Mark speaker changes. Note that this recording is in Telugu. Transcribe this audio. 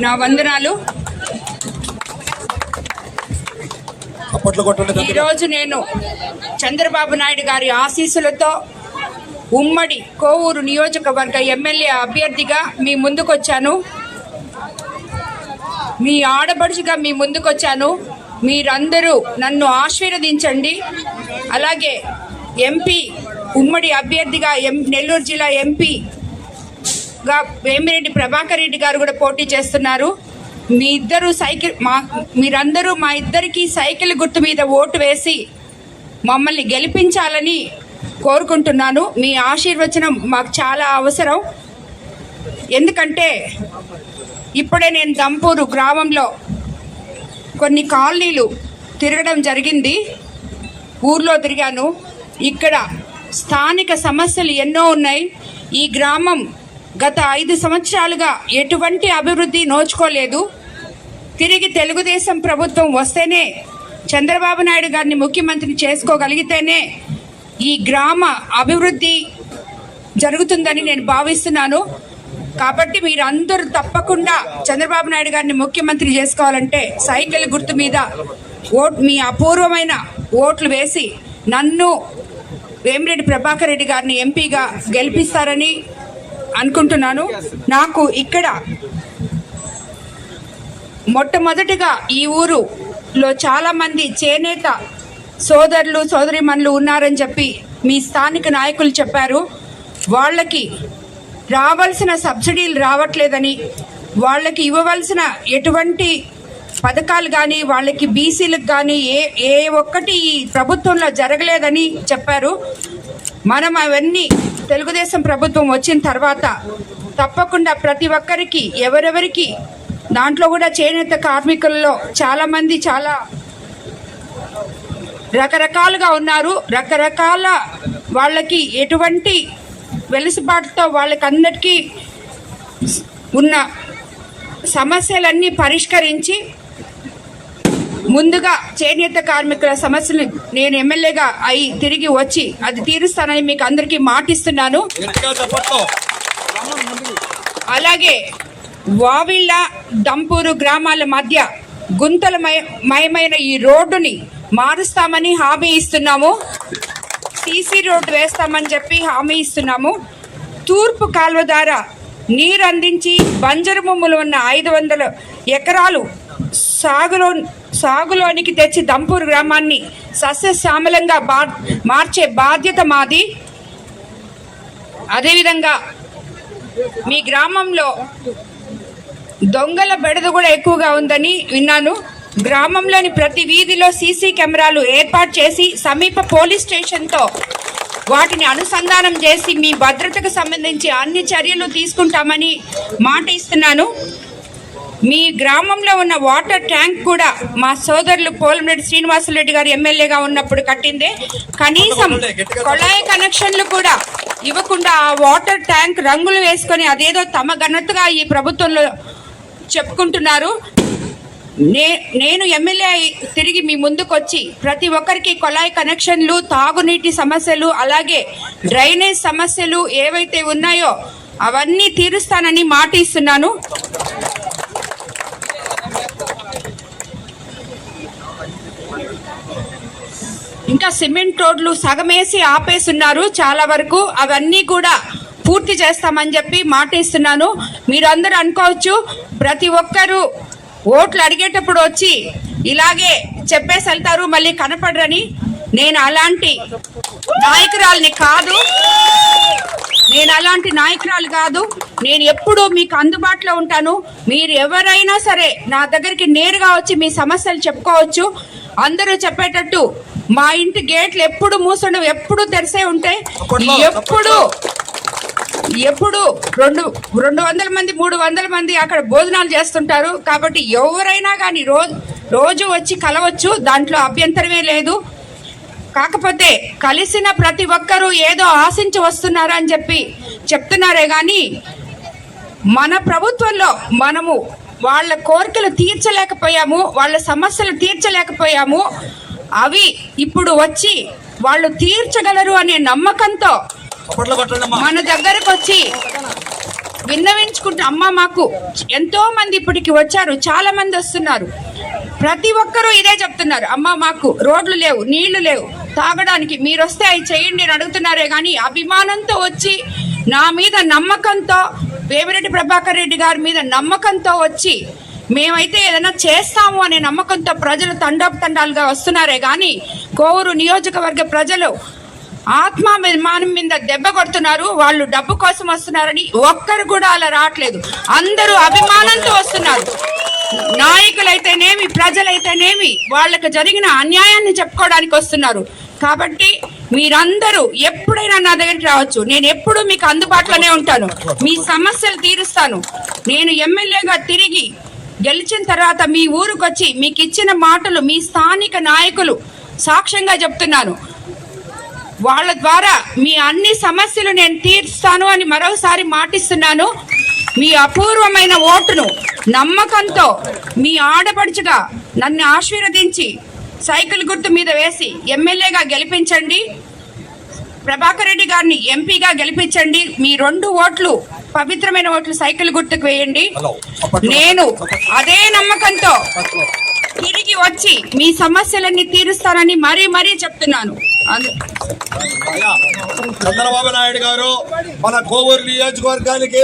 Speaker 1: నా వందనాలు. ఈరోజు నేను చంద్రబాబు నాయుడు గారి ఆశీస్సులతో ఉమ్మడి కోవూరు నియోజకవర్గ ఎమ్మెల్యే అభ్యర్థిగా మీ ముందుకొచ్చాను. మీ ఆడపడుచుగా మీ ముందుకొచ్చాను. మీరందరూ నన్ను ఆశీర్వదించండి. అలాగే ఎంపీ ఉమ్మడి అభ్యర్థిగా ఎం నెల్లూరు జిల్లా ఎంపీ గా వేమిరెడ్డి ప్రభాకర్ రెడ్డి గారు కూడా పోటీ చేస్తున్నారు. మీ ఇద్దరు సైకిల్ మా మీరందరూ మా ఇద్దరికి సైకిల్ గుర్తు మీద ఓటు వేసి మమ్మల్ని గెలిపించాలని కోరుకుంటున్నాను. మీ ఆశీర్వచనం మాకు చాలా అవసరం. ఎందుకంటే ఇప్పుడే నేను దంపూరు గ్రామంలో కొన్ని కాలనీలు తిరగడం జరిగింది. ఊర్లో తిరిగాను. ఇక్కడ స్థానిక సమస్యలు ఎన్నో ఉన్నాయి. ఈ గ్రామం గత ఐదు సంవత్సరాలుగా ఎటువంటి అభివృద్ధి నోచుకోలేదు. తిరిగి తెలుగుదేశం ప్రభుత్వం వస్తేనే చంద్రబాబు నాయుడు గారిని ముఖ్యమంత్రి చేసుకోగలిగితేనే ఈ గ్రామ అభివృద్ధి జరుగుతుందని నేను భావిస్తున్నాను. కాబట్టి మీరందరూ తప్పకుండా చంద్రబాబు నాయుడు గారిని ముఖ్యమంత్రి చేసుకోవాలంటే సైకిల్ గుర్తు మీద ఓట్ మీ అపూర్వమైన ఓట్లు వేసి నన్ను వేమిరెడ్డి ప్రభాకర్ రెడ్డి గారిని ఎంపీగా గెలిపిస్తారని అనుకుంటున్నాను. నాకు ఇక్కడ మొట్టమొదటిగా ఈ ఊరులో చాలామంది చేనేత సోదరులు సోదరిమణులు ఉన్నారని చెప్పి మీ స్థానిక నాయకులు చెప్పారు. వాళ్ళకి రావాల్సిన సబ్సిడీలు రావట్లేదని వాళ్ళకి ఇవ్వవలసిన ఎటువంటి పథకాలు కానీ వాళ్ళకి బీసీలకు కానీ ఏ ఏ ఒక్కటి ఈ ప్రభుత్వంలో జరగలేదని చెప్పారు. మనం అవన్నీ తెలుగుదేశం ప్రభుత్వం వచ్చిన తర్వాత తప్పకుండా ప్రతి ఒక్కరికి ఎవరెవరికి దాంట్లో కూడా చేనేత కార్మికుల్లో చాలామంది చాలా రకరకాలుగా ఉన్నారు. రకరకాల వాళ్ళకి ఎటువంటి వెలుసుబాటుతో వాళ్ళకి అందరికీ ఉన్న సమస్యలన్నీ పరిష్కరించి ముందుగా చేనేత కార్మికుల సమస్యలు నేను ఎమ్మెల్యేగా అయి తిరిగి వచ్చి అది తీరుస్తానని మీకు అందరికీ మాటిస్తున్నాను. అలాగే వావిళ్ళ దంపూరు గ్రామాల మధ్య గుంతలమయ మయమైన ఈ రోడ్డుని మారుస్తామని హామీ ఇస్తున్నాము. సీసీ రోడ్డు వేస్తామని చెప్పి హామీ ఇస్తున్నాము. తూర్పు కాల్వ ద్వారా నీరు అందించి బంజరు భూములు ఉన్న ఐదు వందల ఎకరాలు సాగులో సాగులోనికి తెచ్చి దంపూరు గ్రామాన్ని సస్యశ్యామలంగా మార్చే బాధ్యత మాది. అదేవిధంగా మీ గ్రామంలో దొంగల బెడద కూడా ఎక్కువగా ఉందని విన్నాను. గ్రామంలోని ప్రతి వీధిలో సీసీ కెమెరాలు ఏర్పాటు చేసి సమీప పోలీస్ స్టేషన్తో వాటిని అనుసంధానం చేసి మీ భద్రతకు సంబంధించి అన్ని చర్యలు తీసుకుంటామని మాట ఇస్తున్నాను. మీ గ్రామంలో ఉన్న వాటర్ ట్యాంక్ కూడా మా సోదరులు పోలంరెడ్డి శ్రీనివాసరెడ్డి గారు ఎమ్మెల్యేగా ఉన్నప్పుడు కట్టిందే. కనీసం కొళాయి కనెక్షన్లు కూడా ఇవ్వకుండా ఆ వాటర్ ట్యాంక్ రంగులు వేసుకొని అదేదో తమ ఘనతగా ఈ ప్రభుత్వంలో చెప్పుకుంటున్నారు. నే నేను ఎమ్మెల్యే తిరిగి మీ ముందుకు వచ్చి ప్రతి ఒక్కరికి కొళాయి కనెక్షన్లు తాగునీటి సమస్యలు అలాగే డ్రైనేజ్ సమస్యలు ఏవైతే ఉన్నాయో అవన్నీ తీరుస్తానని మాట ఇస్తున్నాను ఇంకా సిమెంట్ రోడ్లు సగమేసి ఆపేస్తున్నారు. చాలా వరకు అవన్నీ కూడా పూర్తి చేస్తామని చెప్పి మాట ఇస్తున్నాను మీరందరూ అనుకోవచ్చు ప్రతి ఒక్కరూ ఓట్లు అడిగేటప్పుడు వచ్చి ఇలాగే చెప్పేసి వెళ్తారు మళ్ళీ కనపడరని. నేను అలాంటి నాయకురాల్ని కాదు. నేను అలాంటి నాయకురాలు కాదు. నేను ఎప్పుడూ మీకు అందుబాటులో ఉంటాను. మీరు ఎవరైనా సరే నా దగ్గరికి నేరుగా వచ్చి మీ సమస్యలు చెప్పుకోవచ్చు. అందరూ చెప్పేటట్టు మా ఇంటి గేట్లు ఎప్పుడు మూసడం ఎప్పుడు తెరిసే ఉంటాయి ఎప్పుడు ఎప్పుడు రెండు రెండు వందల మంది మూడు వందల మంది అక్కడ భోజనాలు చేస్తుంటారు. కాబట్టి ఎవరైనా కానీ రోజు రోజు వచ్చి కలవచ్చు దాంట్లో అభ్యంతరమే లేదు. కాకపోతే కలిసిన ప్రతి ఒక్కరూ ఏదో ఆశించి వస్తున్నారా అని చెప్పి చెప్తున్నారే కానీ మన ప్రభుత్వంలో మనము వాళ్ళ కోరికలు తీర్చలేకపోయాము వాళ్ళ సమస్యలు తీర్చలేకపోయాము అవి ఇప్పుడు వచ్చి వాళ్ళు తీర్చగలరు అనే నమ్మకంతో మన దగ్గరకు వచ్చి విన్నవించుకుంటూ అమ్మ మాకు ఎంతో మంది ఇప్పటికి వచ్చారు చాలా మంది వస్తున్నారు. ప్రతి ఒక్కరూ ఇదే చెప్తున్నారు. అమ్మ మాకు రోడ్లు లేవు నీళ్ళు లేవు. తాగడానికి మీరు వస్తే అవి చేయండి అని అడుగుతున్నారే కానీ అభిమానంతో వచ్చి నా మీద నమ్మకంతో వేమిరెడ్డి ప్రభాకర్ రెడ్డి గారి మీద నమ్మకంతో వచ్చి మేమైతే ఏదైనా చేస్తాము అనే నమ్మకంతో ప్రజలు తండోపతండాలుగా వస్తున్నారే కానీ కోవూరు నియోజకవర్గ ప్రజలు ఆత్మాభిమానం మీద దెబ్బ కొడుతున్నారు. వాళ్ళు డబ్బు కోసం వస్తున్నారని ఒక్కరు కూడా అలా రావట్లేదు. అందరూ అభిమానంతో వస్తున్నారు. నాయకులైతేనేమి ప్రజలైతేనేమి వాళ్ళకి జరిగిన అన్యాయాన్ని చెప్పుకోవడానికి వస్తున్నారు. కాబట్టి మీరందరూ ఎప్పుడైనా నా దగ్గరికి రావచ్చు. నేను ఎప్పుడూ మీకు అందుబాటులోనే ఉంటాను. మీ సమస్యలు తీరుస్తాను. నేను ఎమ్మెల్యేగా తిరిగి గెలిచిన తర్వాత మీ ఊరికి వచ్చి మీకు ఇచ్చిన మాటలు మీ స్థానిక నాయకులు సాక్ష్యంగా చెప్తున్నాను. వాళ్ళ ద్వారా మీ అన్ని సమస్యలు నేను తీరుస్తాను అని మరోసారి మాటిస్తున్నాను. మీ అపూర్వమైన ఓటును నమ్మకంతో మీ ఆడపడుచుగా నన్ను ఆశీర్వదించి సైకిల్ గుర్తు మీద వేసి ఎమ్మెల్యేగా గెలిపించండి. ప్రభాకర్ రెడ్డి గారిని ఎంపీగా గెలిపించండి. మీ రెండు ఓట్లు పవిత్రమైన ఓట్లు సైకిల్ గుర్తుకు వేయండి. నేను అదే నమ్మకంతో తిరిగి వచ్చి మీ సమస్యలన్నీ తీరుస్తానని మరీ మరీ చెప్తున్నాను.
Speaker 2: చంద్రబాబు నాయుడు గారు మన కోవూరు నియోజకవర్గానికి